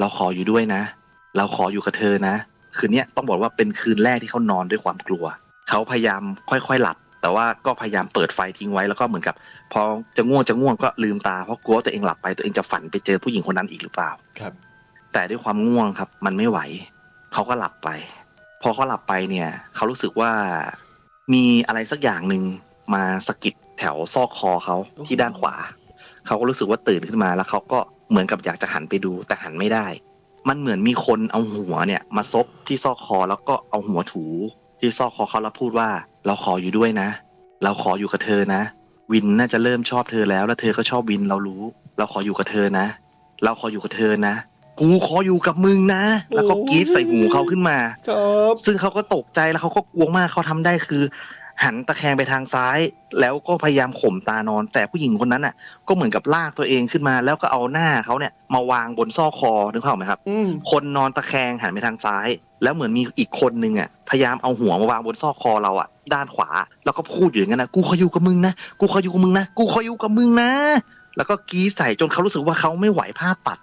เราขออยู่ด้วยนะ เราขออยู่กับเธอนะ คืนเนี้ยต้องบอกว่าเป็นคืนแรกที่เขานอนด้วยความกลัว เขาพยายามค่อยๆหลับ แต่ว่าก็พยายามเปิดไฟทิ้งไว้แล้วก็เหมือนกับ พอจะง่วงจะง่วงก็ลืมตาเพราะกลัวว่าตัวเองหลับไปตัวเองจะฝันไปเจอผู้หญิงคนนั้นอีกหรือเปล่าครับ แต่ด้วยความง่วงครับ มันไม่ไหว เขาก็หลับไป พอเขาหลับไปเนี่ย เขารู้สึกว่ามีอะไรสักอย่างหนึ่งมาสะกิดแถวซอกคอเขาที่ด้านขวา เขาก็รู้สึกว่าตื่นขึ้นมาแล้วเขาก็ เหมือนกับอยากจะหันไปดูแต่หันไม่ได้ มันเหมือนมีคนเอาหัวเนี่ยมาซบที่ซอกคอแล้วก็เอาหัวถู ที่ซอกคอเขาแล้วพูดว่า เราขออยู่ด้วยนะ เราขออยู่กับเธอนะ วินน่าจะเริ่มชอบเธอแล้ว แล้วเธอก็ชอบวินเรารู้ เราขออยู่กับเธอนะ เราขออยู่กับเธอนะกูขออยู่กับมึงนะ แล้วก็กรีดใส่หูเขาขึ้นมา ครับ ซึ่งเขาก็ตกใจแล้วเขาก็กลัวมากเขาทำได้คือ หันตะแคงไปทางซ้าย แล้วก็พยายามข่มตานอน แต่ผู้หญิงคนนั้นน่ะ ก็เหมือนกับลากตัวเองขึ้นมา แล้วก็เอาหน้าเขาเนี่ย มาวางบนซอกคอนึกภาพออกไหมครับอืมคนนอนตะแคงหันไปทางซ้าย แล้วเหมือนมีอีกคนนึงอะพยายามเอาหัวมาวางบนซอกคอเราอะ ด้านขวา แล้วก็พูดอยู่อย่างนั้นนะกูขออยู่กับมึงนะกูขออยู่กับมึงนะกูขออยู่กับมึงนะ แล้วก็กรีดใส่จนเขารู้สึกว่าเขาไม่ไหวภาพตัด